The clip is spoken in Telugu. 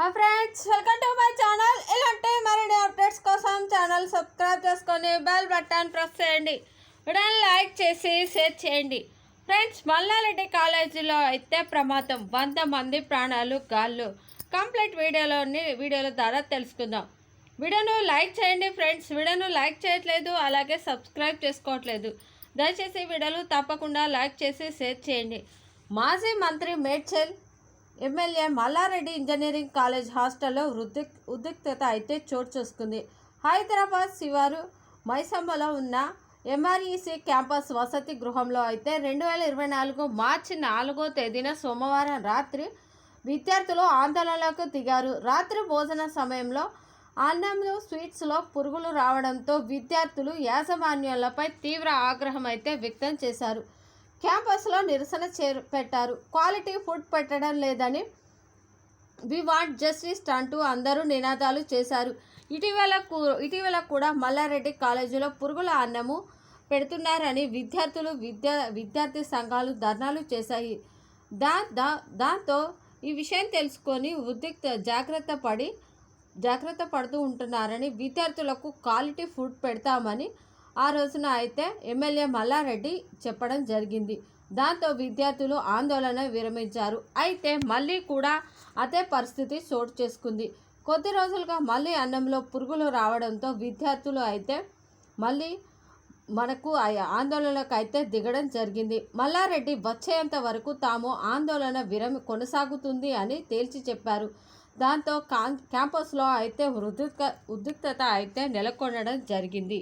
Hi friends welcome to my channel ఇలాంటి మరిన్ని అప్డేట్స్ కోసం ఛానల్ సబ్స్క్రైబ్ చేసుకొని బెల్ బటన్ ప్రెస్ చేయండి. వీడియోని లైక్ చేసి షేర్ చేయండి. ఫ్రెండ్స్ మల్లారెడ్డి కాలేజీలో అయితే ప్రమాదం. వంద మంది ప్రాణాలు గాళ్ళు. కంప్లీట్ వీడియోలోని వీడియోల ద్వారా తెలుసుకుందాం. వీడియోను లైక్ చేయండి ఫ్రెండ్స్ వీడియోను లైక్ చేయట్లేదు అలాగే సబ్స్క్రైబ్ చేసుకోవట్లేదు. దయచేసి వీడియోలు తప్పకుండా లైక్ చేసి షేర్ చేయండి. మాజీ మంత్రి Medchal MLA Mallareddy engineering college హాస్టల్లో ఉద్రిక్ ఉద్రిక్తత అయితే చోటు చేసుకుంది. హైదరాబాద్ శివారు మైసమ్మలో ఉన్న ఎంఆర్ఈసి క్యాంపస్ వసతి గృహంలో అయితే రెండు వేల ఇరవై నాలుగు మార్చి నాలుగో తేదీన సోమవారం రాత్రి విద్యార్థులు ఆందోళనలకు దిగారు. రాత్రి భోజన సమయంలో అన్నంలో స్వీట్స్లో పురుగులు రావడంతో విద్యార్థులు యాజమాన్యాలపై తీవ్ర ఆగ్రహం అయితే వ్యక్తం చేశారు. క్యాంపస్లో నిరసన చేరు పెట్టారు. క్వాలిటీ ఫుడ్ పెట్టడం లేదని వి వాంట్ జస్టిస్ అంటూ అందరూ నినాదాలు చేశారు. ఇటీవల ఇటీవల కూడా మల్లారెడ్డి కాలేజీలో పురుగుల అన్నము పెడుతున్నారని విద్యార్థులు విద్యా విద్యార్థి సంఘాలు ధర్నాలు చేశాయి. దా దా దాంతో ఈ విషయం తెలుసుకొని ఉద్రిక్త జాగ్రత్త పడి జాగ్రత్త పడుతూ ఉంటున్నారని విద్యార్థులకు క్వాలిటీ ఫుడ్ పెడతామని ఆ రోజున అయితే ఎమ్మెల్యే మల్లారెడ్డి చెప్పడం జరిగింది. దాంతో విద్యార్థులు ఆందోళన విరమించారు. అయితే మళ్ళీ కూడా అదే పరిస్థితి చోటు చేసుకుంది. కొద్ది రోజులుగా మళ్ళీ అన్నంలో పురుగులు రావడంతో విద్యార్థులు అయితే మళ్ళీ మనకు ఆందోళనకు అయితే దిగడం జరిగింది. మల్లారెడ్డి వచ్చేంత వరకు తాము ఆందోళన విరమి కొనసాగుతుంది అని తేల్చి చెప్పారు. దాంతో కాన్ క్యాంపస్లో అయితే ఉద్రిక్త ఉద్రిక్తత అయితే నెలకొనడం జరిగింది.